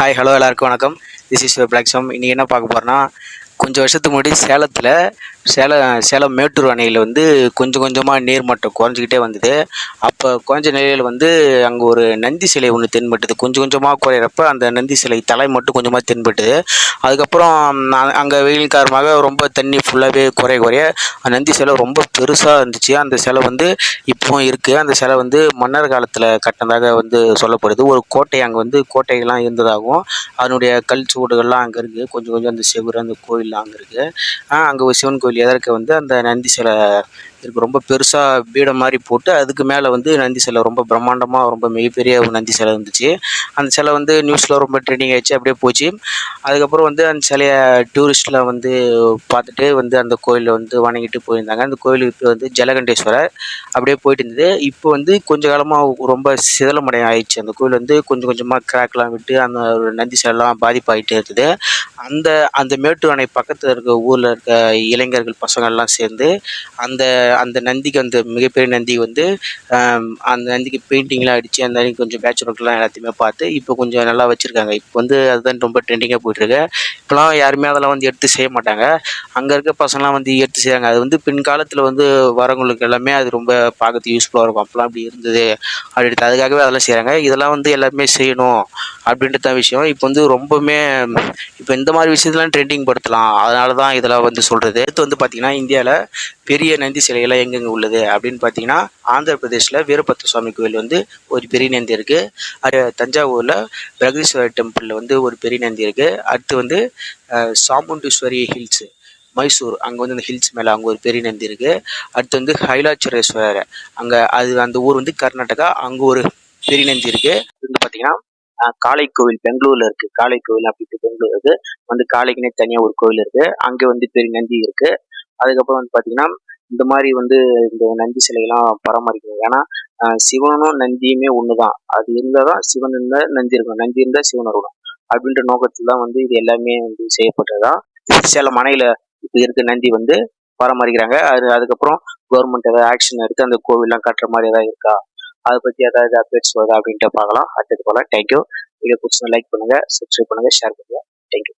Hi hello எல்லாருக்கும் வணக்கம். This is black சாம் இன்றைக்கி என்ன பார்க்க போகிறோன்னா கொஞ்சம் வருஷத்துக்கு முன்னாடி சேலத்தில் சேலம் சேலம் மேட்டூர் அணையில் வந்து கொஞ்சம் கொஞ்சமாக நீர்மட்டம் குறைஞ்சிக்கிட்டே வந்தது. அப்போ குறைஞ்ச நிலையில் வந்து அங்கே ஒரு நந்தி சிலை ஒன்று தென்பட்டது. கொஞ்சம் கொஞ்சமாக குறையிறப்ப அந்த நந்தி சிலை தலை மட்டும் கொஞ்சமாக தென்பட்டது. அதுக்கப்புறம் அங்கே வெயில் காரணமாக ரொம்ப தண்ணி ஃபுல்லாகவே குறைய குறைய அந்த நந்தி சிலை ரொம்ப பெருசாக இருந்துச்சு. அந்த சிலை வந்து இப்போவும் இருக்குது அந்த சிலை வந்து மன்னர் காலத்தில் கட்டினதாக வந்து சொல்லப்படுது. ஒரு கோட்டை அங்கே வந்து கோட்டைகள்லாம் இருந்ததாகவும் அதனுடைய கல் சுவடுகள்லாம் அங்கே இருக்குது கொஞ்சம் கொஞ்சம் அந்த செவ்வறு அந்த கோயில்லாம் அங்கே இருக்குது அங்கே ஒரு சிவன் கோயில் எதற்கு வந்து அந்த நந்தி சிலை இருக்குது ரொம்ப பெருசாக பீடம் மாதிரி போட்டு அதுக்கு மேலே வந்து நந்தி சிலை ரொம்ப பிரம்மாண்டமாக ரொம்ப மிகப்பெரிய ஒரு நந்தி சிலை இருந்துச்சு. அந்த சிலை வந்து நியூஸில் ரொம்ப ட்ரெண்டிங் ஆகிடுச்சு அப்படியே போச்சு. அதுக்கப்புறம் வந்து அந்த சிலையை டூரிஸ்ட்டில் வந்து பார்த்துட்டு வந்து அந்த கோயிலில் வந்து வணங்கிட்டு போயிருந்தாங்க. அந்த கோயிலுக்கு வந்து ஜலகண்டேஸ்வரர். அப்படியே போயிட்டு இருந்தது. இப்போ வந்து கொஞ்ச காலமாக ரொம்ப சிதலமடைய ஆயிடுச்சு அந்த கோயில் வந்து கொஞ்சம் கொஞ்சமாக கிராக்லாம் விட்டு அந்த நந்தி சிலைலாம் பாதிப்பாகிட்டே இருக்குது. அந்த அந்த மேட்டூர் அணை பக்கத்தில் இருக்க ஊரில் இருக்க இளைஞர்கள் பசங்கள்லாம் சேர்ந்து அந்த அந்த நந்திக்கு அந்த மிகப்பெரிய நந்தி வந்து அந்த நந்திக்கு பெயிண்டிங்லாம் அடித்து அந்த நந்திக்கு கொஞ்சம் பேட்ச் ஒர்க்லாம் எல்லாத்தையுமே பார்த்து இப்போ கொஞ்சம் நல்லா வச்சுருக்காங்க. இப்போ வந்து அதுதான் ரொம்ப ட்ரெண்டிங்காக போயிட்டுருக்கு. இப்போலாம் யாருமே அதெல்லாம் வந்து எடுத்து செய்ய மாட்டாங்க. அங்கே இருக்க பசங்களாம் வந்து எடுத்து செய்கிறாங்க அது வந்து பின்காலத்தில் வந்து வரவங்களுக்கு எல்லாமே அது ரொம்ப பார்க்கறதுக்கு யூஸ்ஃபுல்லாக இருக்கும். அப்போலாம் அப்படி இருந்தது. அப்படின்ட்டு அதுக்காகவே அதெல்லாம் செய்கிறாங்க இதெல்லாம் வந்து எல்லாருமே செய்யணும் அப்படின்றது தான் விஷயம். இப்போ வந்து ரொம்பவுமே இப்போ இந்த மாதிரி விஷயத்தெலாம் ட்ரெண்டிங் படுத்தலாம். அதனால தான் இதெல்லாம் வந்து சொல்கிறது அடுத்து வந்து பார்த்திங்கன்னா இந்தியாவில் பெரிய நந்தி சிலையெல்லாம் எங்கெங்கே உள்ளது? அப்படின்னு பார்த்தீங்கன்னா ஆந்திர பிரதேஷில் வீரபத்ர சுவாமி கோயில் வந்து ஒரு பெரிய நந்தி இருக்குது அது தஞ்சாவூரில் பிரகதீஸ்வரர் டெம்பிளில் வந்து ஒரு பெரிய நந்தி இருக்குது அடுத்து வந்து சாமுண்டீஸ்வரி ஹில்ஸு மைசூர் அங்கே வந்து அந்த ஹில்ஸ் மேலே அங்கே ஒரு பெரிய நந்தி இருக்குது அடுத்து வந்து ஹைலாச்சரேஸ்வரர் அங்கே அது அந்த ஊர் வந்து கர்நாடகா அங்கே ஒரு பெரிய நந்தி இருக்குது வந்து பார்த்தீங்கன்னா காளை கோவில் பெங்களூர்ல இருக்கு. காளை கோவில் அப்படின்ட்டு பெங்களூர் இருக்கு. வந்து காளைக்குனே தனியாக ஒரு கோவில் இருக்கு. அங்கே வந்து பெரிய நந்தி இருக்கு. அதுக்கப்புறம் வந்து பாத்தீங்கன்னா இந்த மாதிரி வந்து இந்த நந்தி சிலையெல்லாம் பராமரிக்கணும். ஏன்னா சிவனும் நந்தியுமே ஒன்று தான் அது இருந்தால் தான் சிவன் இருந்தால் நந்தி இருக்கும் நந்தி இருந்தால் சிவன் இருக்கணும் அப்படின்ற நோக்கத்தில் தான் வந்து இது எல்லாமே வந்து செய்யப்பட்டது தான் சேலம் மனையில் இப்போ இருக்க நந்தி வந்து பராமரிக்கிறாங்க. அது அதுக்கப்புறம் கவர்மெண்ட் ஏதாவது ஆக்ஷன் எடுத்து அந்த கோவில்லாம் கட்டுற மாதிரி ஏதாவது இருக்கா? அதை பற்றி ஏதாவது அப்டேட்ஸ் வருதா அப்படின்ட்டு பார்க்கலாம். அடுத்தது போல் தேங்க்யூ வீடியோ பிடிச்சா லைக் பண்ணுங்கள் சப்ஸ்கிரைப் பண்ணுங்கள் ஷேர் பண்ணுங்கள் தேங்க்யூ